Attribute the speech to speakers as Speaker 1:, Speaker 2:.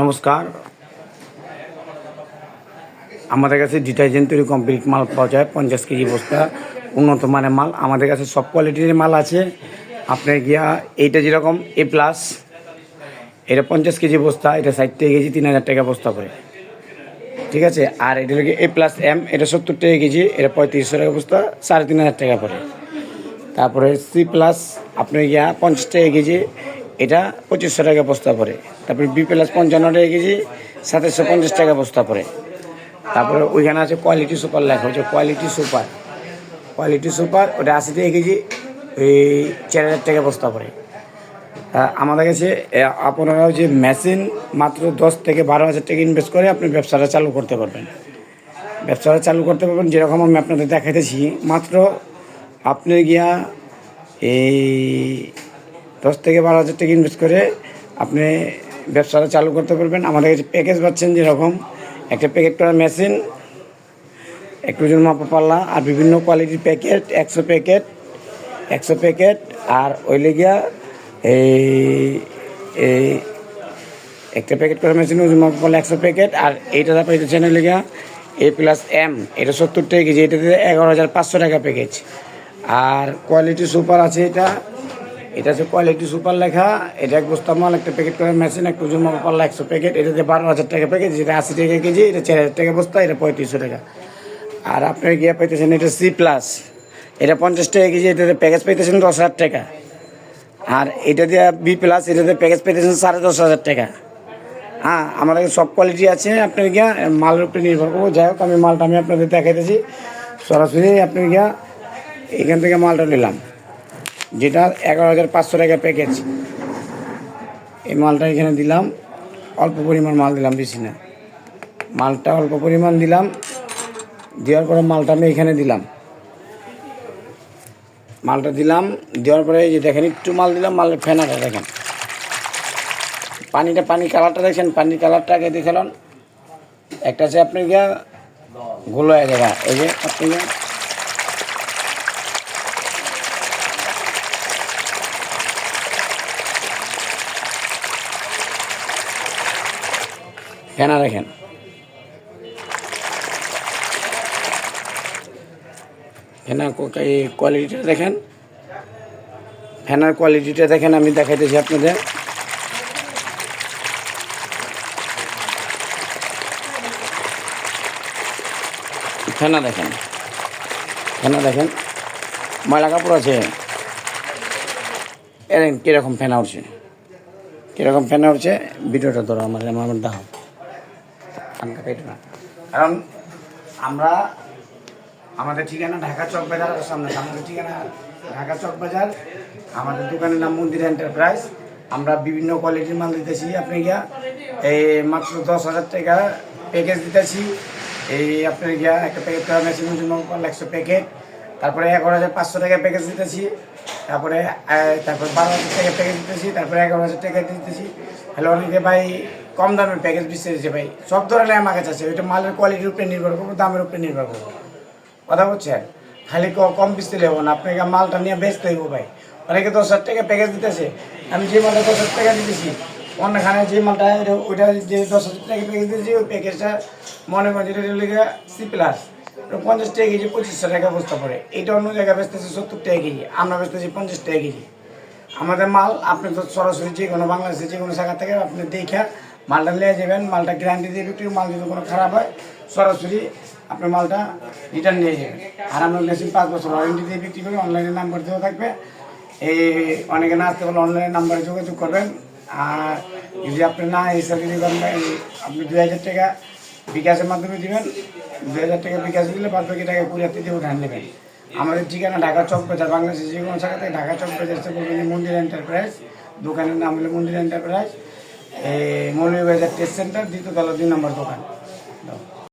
Speaker 1: নমস্কার। আমাদের কাছে ডিটারজেন্ট তৈরি কমপ্লিট মাল পাওয়া যায়, পঞ্চাশ কেজি বস্তা, উন্নত মানের মাল। আমাদের কাছে সব কোয়ালিটির মাল আছে। আপনার গিয়া এইটা যেরকম এ প্লাস এটা পঞ্চাশ কেজি বস্তা, এটা ষাট টাকা কেজি, তিন হাজার টাকা বস্তা করে ঠিক আছে? আর এটা লাগে এ প্লাস এম এটা সত্তর টাকা কেজি, এটা পঁয়ত্রিশশো টাকা বস্তা, সাড়ে তিন হাজার টাকা পড়ে। তারপরে সি প্লাস আপনার গিয়া পঞ্চাশ টাকা কেজি এটা পঁচিশশো টাকা বস্তা পড়ে। তারপরে বি প্লাস পঞ্চান্ন টাকা কেজি সাতাশশো পঞ্চাশ টাকা বস্তা পড়ে। তারপরে ওইখানে আছে কোয়ালিটি সুপার লেখা হচ্ছে কোয়ালিটি সুপার। কোয়ালিটি সুপার ওটা আশি টাকা কেজি ওই চার হাজার টাকা বস্তা পড়ে। আমাদের কাছে এ, আপনারাও যে মেশিন মাত্র দশ থেকে বারো হাজার টাকা ইনভেস্ট করে আপনি ব্যবসাটা চালু করতে পারবেন। ব্যবসাটা চালু করতে পারবেন যেরকম আমি আপনাদের দেখাইতেছি মাত্র আপনি গিয়া এই দশ থেকে বারো হাজার টাকা ইনভেস্ট করে আপনি ব্যবসাটা চালু করতে পারবেন। আমাদের কাছে প্যাকেজ পাচ্ছেন যেরকম, একটা প্যাকেট করা মেশিন একটু ওজন মাপা পাল্লা, আর বিভিন্ন কোয়ালিটির প্যাকেট একশো প্যাকেট একশো প্যাকেট আর ওই লেগিয়া এই এই একটা প্যাকেট করা মেশিন ওজন মাপা পাল্লা, একশো প্যাকেট আর এইটা পাইতে চ্যানেল লেগিয়া এ প্লাস এম এটা সত্তর টাকা কেজি, এটাতে এগারো হাজার পাঁচশো টাকা প্যাকেজ আর কোয়ালিটি সুপার আছে এটা। এটা হচ্ছে কোয়ালিটি সুপার লেখা, এটা এক বস্তা মাল, একটা প্যাকেট করে মেশিন একটা ওজন মাপা পাল্লা একশো প্যাকেট এটাতে বারো হাজার টাকা প্যাকেজ যেটা আশি টাকা কেজি, এটা চার হাজার টাকা বস্তা, এটা পঁয়ত্রিশশো টাকা। আর আপনার গিয়ে পাইতেছেন, এটা সি প্লাস এটা পঞ্চাশ টাকা কেজি, এটাতে প্যাকেজ পাইতেছেন দশ হাজার টাকা। আর এটা দিয়ে বি প্লাস এটাতে প্যাকেজ পাইতেছেন সাড়ে দশ হাজার টাকা। হ্যাঁ আমার কাছে সব কোয়ালিটি আছে, আপনার গিয়া মালের উপরে নির্ভর করব। যাই হোক, আমি মালটা আমি আপনাদের দেখাইতেছি। সরাসরি আপনার গিয়া এখান থেকে মালটা নিলাম। যেটা এগারো হাজার পাঁচশো টাকা প্যাকেজ এই মালটা এখানে দিলাম, অল্প পরিমাণ মাল দিলাম, বেশি না। মালটা অল্প পরিমাণ দিলাম, দেওয়ার পরে মালটা আমি এখানে দিলাম। মালটা দিলাম, দেওয়ার পরে এই যে দেখেন, একটু মাল দিলাম, মালের ফেনাটা দেখেন। পানিটা পানি কালারটা দেখছেন পানির কালারটা আগে দেখালাম একটা আছে আপনি গিয়া, গুলো জায়গা এই যে আপনি গিয়া ফেনা দেখেন ফেনার কোয়ালিটিটা দেখেন। ফেনার কোয়ালিটিটা দেখেন, আমি দেখাইতেছি আপনাদের। ফেনা দেখেন। ফেনা দেখেন। ময়লা কাপড় আছে। এরকম কীরকম ফেনা উঠছে। কীরকম ফেনা উঠছে, ভিডিওটা ধরো আমার আমার দাও। ঠান্ডা পেটো না। কারণ আমরা, আমাদের ঠিকানা ঢাকা চক বাজারের সামনে আমাদের ঠিকানা ঢাকা চক বাজার। আমাদের দোকানের নাম মন্দির এন্টারপ্রাইজ। আমরা বিভিন্ন কোয়ালিটির মাল দিতেছি আপনি গিয়া। এই মাত্র দশ হাজার টাকা প্যাকেজ দিতেছি। এই আপনার গিয়া একটা প্যাকেট করা মেশিনের জন্য একশো প্যাকেট তারপরে এগারো হাজার পাঁচশো টাকা প্যাকেজ দিতেছি। তারপরে তারপরে বারো হাজার টাকা প্যাকেজ দিতেছি। তারপরে এগারো হাজার টাকা দিতেছি। হ্যালো অনেকে ভাই। কম দামের প্যাকেজ দিচ্ছে ভাই, সব ধরনের আমার কাছে আছে। ওইটা মালের কোয়ালিটির উপরে নির্ভর করব, দামের উপরে নির্ভর করব। কথা বলছেন? খালি কম পিসতে লেবো না, আপনাকে মালটা নিয়ে বেচতে হইব ভাই। অনেকে দশ হাজার টাকা প্যাকেজ দিতেছে, আমি যে মালটা দশ হাজার টাকা দিতেছি, অন্যখানে যে মালটা ওইটা যে দশ হাজার টাকা প্যাকেজ দিতেছি, ওই প্যাকেজটা মনে করেন যেটা লেগে সি প্লাস পঞ্চাশ টাকা কেজি, পঁচিশশো টাকা বস্তা পড়ে। এটা অন্য জায়গায় বেচতেছে সত্তর টাকা কেজি। আমরা বেচতেছি পঞ্চাশ টাকা কেজি। আমাদের মাল, আপনি তো সরাসরি যে কোনো বাংলাদেশে যে কোনো জায়গা থেকে আপনি দেখে মালটা নিয়ে যাবেন মালটা গ্যারান্টি দিয়ে বিক্রি মাল যদি কোনো খারাপ হয় সরাসরি আপনি মালটা রিটার্ন নিয়ে যাবেন। আর আমরা মেশিন পাঁচ বছর ওয়ারেন্টি দিয়ে বিক্রি করি অনলাইনে নাম্বার দেওয়া থাকবে। এই অনেকে না আসতে পারলে অনলাইনে নাম্বারে যোগাযোগ করবেন। আর যদি আপনি না যদি করেন, আপনি দুই হাজার টাকা বিকাশের মাধ্যমে দিবেন দুই হাজার টাকা বিকাশ দিলে বাদ বাকি টাকা কুড়িয়াতে দিয়ে উঠান নেবেন। আমাদের ঠিকানা ঢাকা চক বাজার বাংলাদেশের যে কোনো জায়গা থেকে ঢাকা চক বাজার মন্দির এন্টারপ্রাইজ দোকানের নাম হলো মন্দির এন্টারপ্রাইজ এই মৌলভীবাজার টেস্ট সেন্টার দ্বিতীয় তলা দুই নম্বর দোকান।